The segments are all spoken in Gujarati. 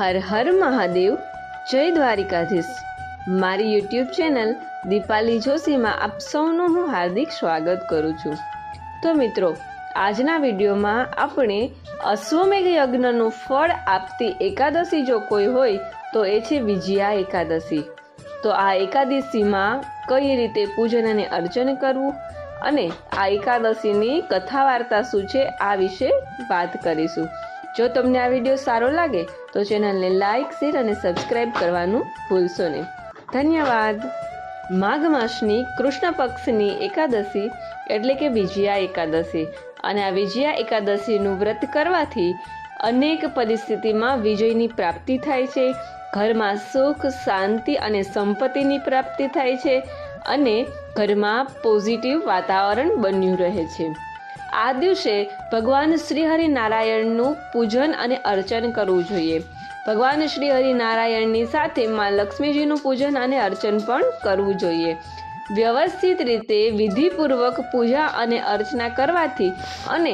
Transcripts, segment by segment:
હર હર મહાદેવ. જય દ્વારિકાધીશ. મારી યુટ્યુબ ચેનલ દીપાલી જોશીમાં આપ સૌનું હું હાર્દિક સ્વાગત કરું છું. તો મિત્રો, આજના વિડીયોમાં આપણે અશ્વમેઘ યજ્ઞનું ફળ આપતી એકાદશી જો કોઈ હોય, તો એ છે વિજયા એકાદશી. તો આ એકાદશીમાં કઈ રીતે પૂજન અને અર્ચન કરવું અને આ એકાદશીની કથા વાર્તા શું છે, આ વિશે વાત કરીશું. જો તમને આ વીડિયો સારો લાગે, તો ચેનલને લાઇક શેર અને સબસ્ક્રાઈબ કરવાનું ભૂલશો નહીં. ધન્યવાદ. માઘ માસની કૃષ્ણ પક્ષની એકાદશી એટલે કે વિજયા એકાદશી. અને આ વિજયા એકાદશીનું વ્રત કરવાથી અનેક પરિસ્થિતિમાં વિજયની પ્રાપ્તિ થાય છે, ઘરમાં સુખ, શાંતિ અને સંપત્તિની પ્રાપ્તિ થાય છે અને ઘરમાં પોઝિટિવ વાતાવરણ બન્યું રહે છે. આ દિવસે ભગવાન શ્રી હરિનારાયણનું પૂજન અને અર્ચન કરવું જોઈએ. ભગવાન શ્રી હરિનારાયણની સાથે માં લક્ષ્મીજીનું પૂજન અને અર્ચન પણ કરવું જોઈએ. વ્યવસ્થિત રીતે વિધિપૂર્વક પૂજા અને અર્ચના કરવાથી અને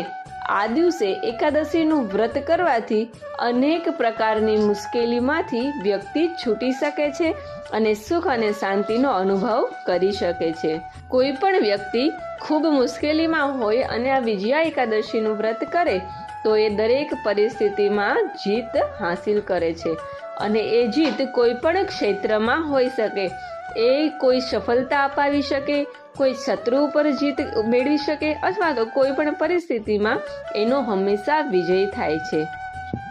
આ દિવસે એકાદશીનું વ્રત કરવાથી અનેક પ્રકારની મુશ્કેલીમાંથી વ્યક્તિ છૂટી શકે છે અને સુખ અને શાંતિનો અનુભવ કરી શકે છે. કોઈ પણ વ્યક્તિ ખૂબ મુશ્કેલીમાં હોય અને આ વિજયા એકાદશીનું વ્રત કરે, તો એ દરેક પરિસ્થિતિમાં જીત હાંસિલ કરે છે. અને એ જીત કોઈ પણ ક્ષેત્રમાં હોઈ શકે એ કોઈ સફળતા અપાવી શકે, કોઈ શત્રુ ઉપર જીત મેળવી શકે અથવા તો કોઈ પણ પરિસ્થિતિમાં એનો હંમેશા વિજય થાય છે.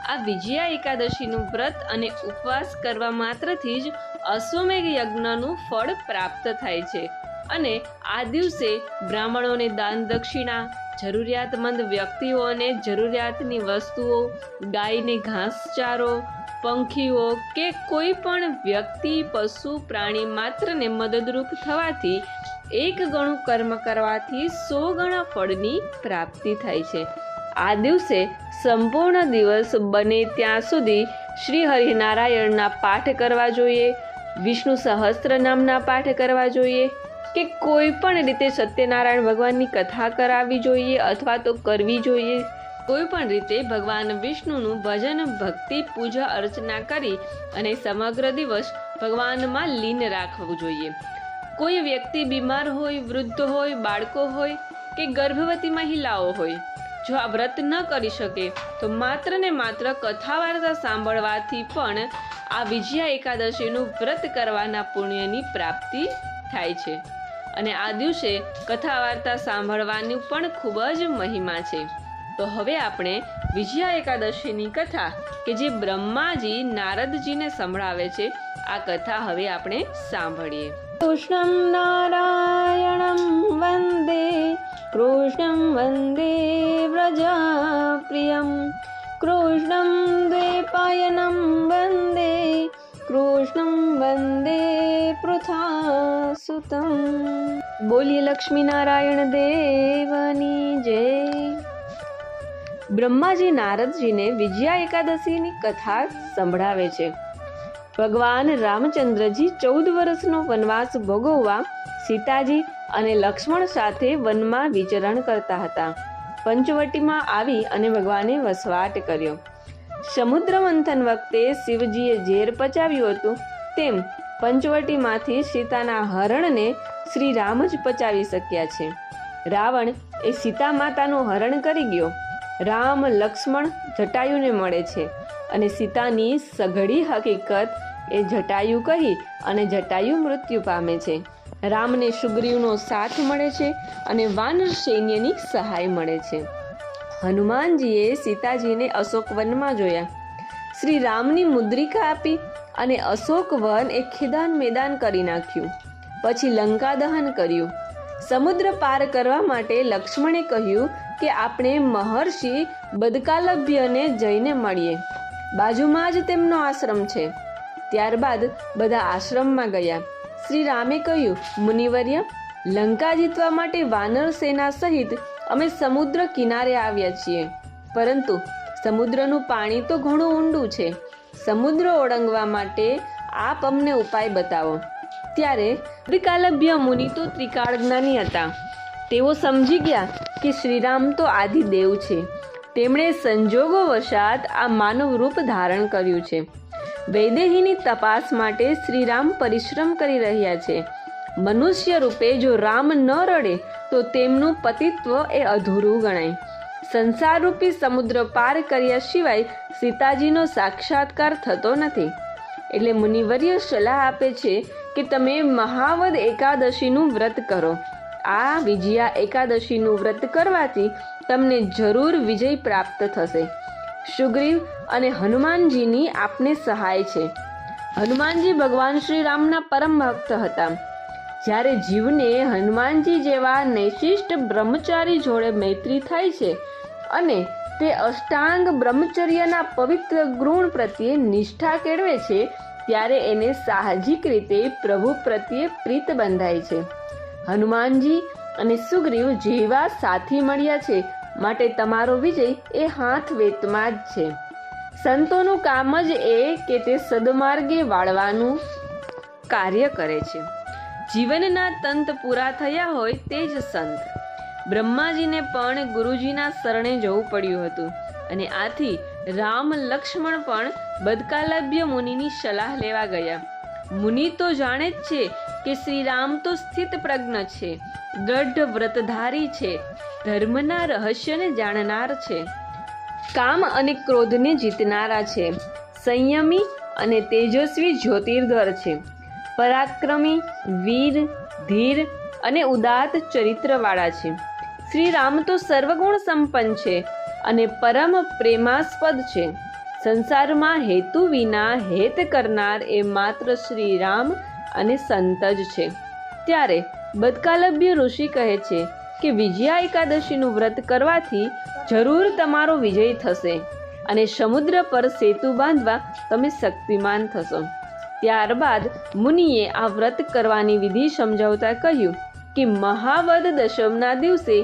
આ વિજયા એકાદશીનું વ્રત અને ઉપવાસ કરવા માત્રથી જ અશ્વમેઘ યજ્ઞનું ફળ પ્રાપ્ત થાય છે. અને આ દિવસે બ્રાહ્મણોને દાન દક્ષિણા, જરૂરિયાતમંદ વ્યક્તિઓને જરૂરિયાતની વસ્તુઓ, ગાયને ઘાસચારો, પંખીઓ કે કોઈ પણ વ્યક્તિ, પશુ, પ્રાણી માત્રને મદદરૂપ થવાથી એક ગણું કર્મ કરવાથી સો ગણા ફળની પ્રાપ્તિ થાય છે. આ દિવસે સંપૂર્ણ દિવસ બને ત્યાં સુધી શ્રી હરિનારાયણના પાઠ કરવા જોઈએ, વિષ્ણુ સહસ્ત્ર નામના પાઠ કરવા જોઈએ કે કોઈ પણ રીતે સત્યનારાયણ ભગવાનની કથા કરાવવી જોઈએ અથવા તો કરવી જોઈએ. કોઈ પણ રીતે ભગવાન વિષ્ણુનું ભજન, ભક્તિ, પૂજા, અર્ચના કરી અને સમગ્ર દિવસ ભગવાનમાં લીન રાખવું જોઈએ. કોઈ વ્યક્તિ બીમાર હોય, વૃદ્ધ હોય, બાળકો હોય કે ગર્ભવતી મહિલાઓ હોય, જો આ વ્રત ન કરી શકે, તો માત્ર ને માત્ર કથા વાર્તા સાંભળવાથી પણ આ વિજયા એકાદશીનું વ્રત કરવાના પુણ્યની પ્રાપ્તિ થાય છે. અને આ દિવસે કથા વાર્તા સાંભળવાની પણ ખૂબ જ મહિમા છે. તો હવે આપણે વિજયા એકાદશીની કથા કે જે બ્રહ્માજી નારદજીને સંભળાવે છે, આ કથા હવે આપણે સાંભળીએ. કૃષ્ણમ નારાયણમ વંદે, કૃષ્ણમ વંદે વ્રજાપ્રિયમ. કૃષ્ણમ દ્વેપાયનમ વંદે, કૃષ્ણમ વંદે પૃથાસુતમ બોલીએ લક્ષ્મી નારાયણ દેવની જય બ્રહ્માજી નારદજીને વિજયા એકાદશીની કથા સંભળાવે છે ભગવાન રામચંદ્રજી ચૌદ વર્ષનો વનવાસ ભોગવવા સીતાજી અને લક્ષ્મણ સાથે વનમાં વિચરણ કરતા હતા। પંચવટીમાં આવી અને ભગવાને વસવાટ કર્યો। સમુદ્ર મંથન વખતે શિવજીએ ઝેર પચાવ્યું હતું, તેમ પંચવટીમાંથી સીતાના હરણને શ્રી રામ જ પચાવી શક્યા છે. રાવણ એ સીતા માતાનું હરણ કરી ગયો. રામ, લક્ષ્મણ જટાયુને મળે છે અને સીતાની સઘળી હકીકત એ જટાયુ કહી અને જટાયુ મૃત્યુ પામે છે. રામને સુગ્રીવનો સાથ મળે છે અને વાનર સૈન્યની સહાય મળે છે. હનુમાનજીએ સીતાજીને અશોક વનમાં જોયા. શ્રી રામની મુદ્રિકા આપી અને અશોક વન એ ખિદાન મેદાન કરી નાખ્યું. પછી લંકા દહન કર્યું. સમુદ્ર પાર કરવા માટે લક્ષ્મણે કહ્યું કે આપણે મહર્ષિ બદકાલભ્યને જઈને મળીએ. બાજુમાં જ તેમનો આશ્રમ છે. ત્યારબાદ બધા આશ્રમમાં ગયા. શ્રી રામે કહ્યું, મુનિવર્ય, લંકા જીતવા માટે વાનર સેના સહિત અમે સમુદ્ર કિનારે આવ્યા છીએ. પરંતુ સમુદ્રનું પાણી તો ઘણું ઊંડું છે. સમુદ્ર ઓળંગવા માટે આપ અમને ઉપાય બતાવો. ત્યારે ત્રિકાલભ્ય મુનિ તો ત્રિકાળ જ્ઞાની હતા. તેઓ સમજી ગયા કે શ્રીરામ તો આદિદેવ છે. તેમણે સંજોગો વશાત આ માનવ રૂપ ધારણ કર્યું છે. વૈદેહીની તપાસ માટે શ્રીરામ પરિશ્રમ કરી રહ્યા છે. મનુષ્ય રૂપે જો રામ ન રડે, તો તેમનું પતિત્વ એ અધૂરું ગણાય. સંસારરૂપી સમુદ્ર પાર કર્યા સિવાય સીતાજીનો સાક્ષાત્કાર થતો નથી. એટલે મુનિવર્ય સલાહ આપે છે કે તમે મહાવદ એકાદશીનું વ્રત કરો. આ વિજયા એકાદશીનું વ્રત કરવાથી તમને જરૂર વિજય પ્રાપ્ત થશે. સુગ્રીવ અને હનુમાનજીની આપને સહાય છે. હનુમાનજી ભગવાન શ્રી રામના પરમ ભક્ત હતા. જ્યારે જીવને હનુમાનજી જેવા નૈશિષ્ટ બ્રહ્મચારી જોડે મૈત્રી થાય છે અને તે અષ્ટાંગ બ્રહ્મચર્યના પવિત્ર ગુણ પ્રત્યે નિષ્ઠા કેળવે છે, ત્યારે એને સાહજિક રીતે પ્રભુ પ્રત્યે પ્રીત બંધાય છે. હનુમાનજી અને સુગ્રીવ જેવા સાથી મળ્યા છે, માટે તમારો વિજય એ હાથ વેતમાં જ છે. સંતોનું કામ જ એ કે તે સદમાર્ગે વાળવાનું કાર્ય કરે છે. જીવનના તંત પૂરા થયા હોય તે જ સંત. બ્રહ્માજીને પણ ગુરુજીના શરણે જવું પડ્યું હતું. અને આથી રામ લક્ષ્મણ પણ બદકાલભ્ય મુનિની સલાહ લેવા ગયા. મુનિ તો જાણે જ છે કે શ્રી રામ તો સ્થિત પ્રજ્ઞ છે દ્રઢ વ્રતધારી છે, ધર્મના રહસ્યને જાણનાર છે. કામ અને ક્રોધને જીતનારા છે, સંયમી અને તેજસ્વી જ્યોતિર્ધર છે. પરાક્રમી, વીર, ધીર અને ઉદાત ચરિત્રવાળા છે. શ્રી રામ તો સર્વગુણ સંપન્ન છે અને પરમ પ્રેમાસ્પદ છે. સંસારમાં હેતુ વિના હેત કરનાર એ માત્ર શ્રી રામ અને સંત જ છે. ત્યારે બદકાલભ્ય ઋષિ કહે છે કે વિજયા એકાદશીનું વ્રત કરવાથી જરૂર તમારો વિજય થશે અને સમુદ્ર પર સેતુ બાંધવા તમે શક્તિમાન થશો. ત્યારબાદ મુનિએ આ વ્રત કરવાની વિધિ સમજાવતા કહ્યું કે મહાવદ દશમના દિવસે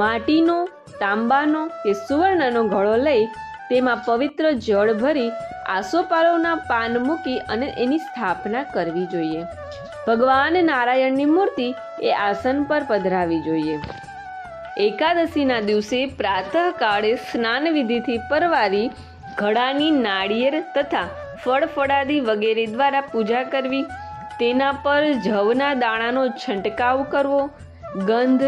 માટીનો, તાંબાનો કે સુવર્ણનો ઘડો લઈ તેમાં પવિત્ર જળ ભરી આસોપાલવના પાન મૂકી અને એની સ્થાપના કરવી જોઈએ. ભગવાન નારાયણની મૂર્તિ એ આસન પર પધરાવી જોઈએ. એકાદશીના દિવસે પ્રાતઃકાળે સ્નાન વિધિથી પરવારી ઘડાની નાળિયેર તથા ફળફળાદી વગેરે દ્વારા પૂજા કરવી તેના પર જવના દાણાનો છંટકાવ કરવો, ગંધ,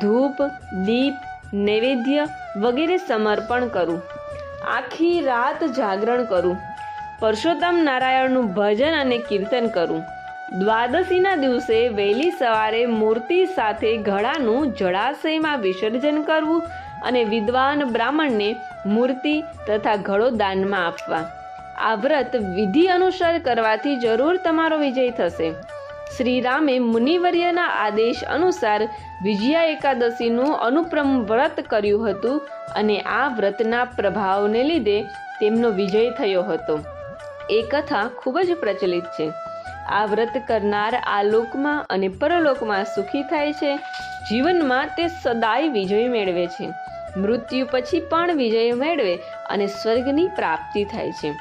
ધૂપ, દીપ, નૈવેદ્ય વગેરે સમર્પણ કરવું. આખી રાત જાગરણ કરવું. પરસોત્તમ નારાયણનું ભજન અને કીર્તન કરવું. દ્વાદશીના દિવસે વહેલી સવારે મૂર્તિ સાથે ઘડાનું જળાશયમાં વિસર્જન કરવું અને વિદ્વાન બ્રાહ્મણને મૂર્તિ તથા ઘડો દાનમાં આપવા. આ વ્રત વિધિ અનુસાર કરવાથી જરૂર તમારો વિજય થશે. શ્રી રામે મુનિવર્યના આદેશ અનુસાર વિજયા એકાદશીનું અનુપ્રમ વ્રત કર્યું હતું અને આ વ્રતના પ્રભાવને લીધે તેમનો વિજય થયો હતો. એ કથા ખૂબ જ પ્રચલિત છે. આ વ્રત કરનાર આ લોકમાં અને પરલોકમાં સુખી થાય છે. જીવનમાં તે સદાય વિજય મેળવે છે. મૃત્યુ પછી પણ વિજય મેળવે અને સ્વર્ગની પ્રાપ્તિ થાય છે.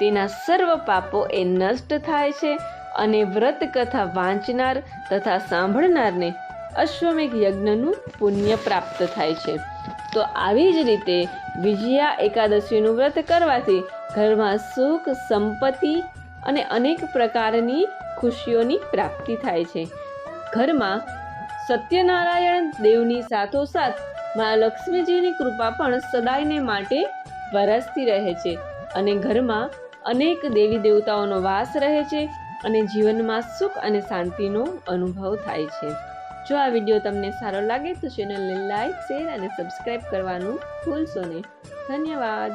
તેના સર્વ પાપો એ નષ્ટ થાય છે અને વ્રત કથા વાંચનાર તથા સાંભળનારને અશ્વમેઘ યજ્ઞનું પુણ્ય પ્રાપ્ત થાય છે. તો આવી જ રીતે વિજયા એકાદશીનું વ્રત કરવાથી ઘરમાં સુખ, સંપત્તિ અને અનેક પ્રકારની ખુશીઓની પ્રાપ્તિ થાય છે. ઘરમાં સત્યનારાયણ દેવની સાથોસાથ મા લક્ષ્મીજીની કૃપા પણ સદાયને માટે વરસતી રહે છે અને ઘરમાં અનેક દેવી દેવતાઓનો વાસ રહે છે અને જીવનમાં સુખ અને શાંતિનો અનુભવ થાય છે. જો આ વીડિયો તમને સારો લાગે તો ચેનલને લાઈક શેર અને સબસ્ક્રાઈબ કરવાનું ભૂલશો નહીં. ધન્યવાદ.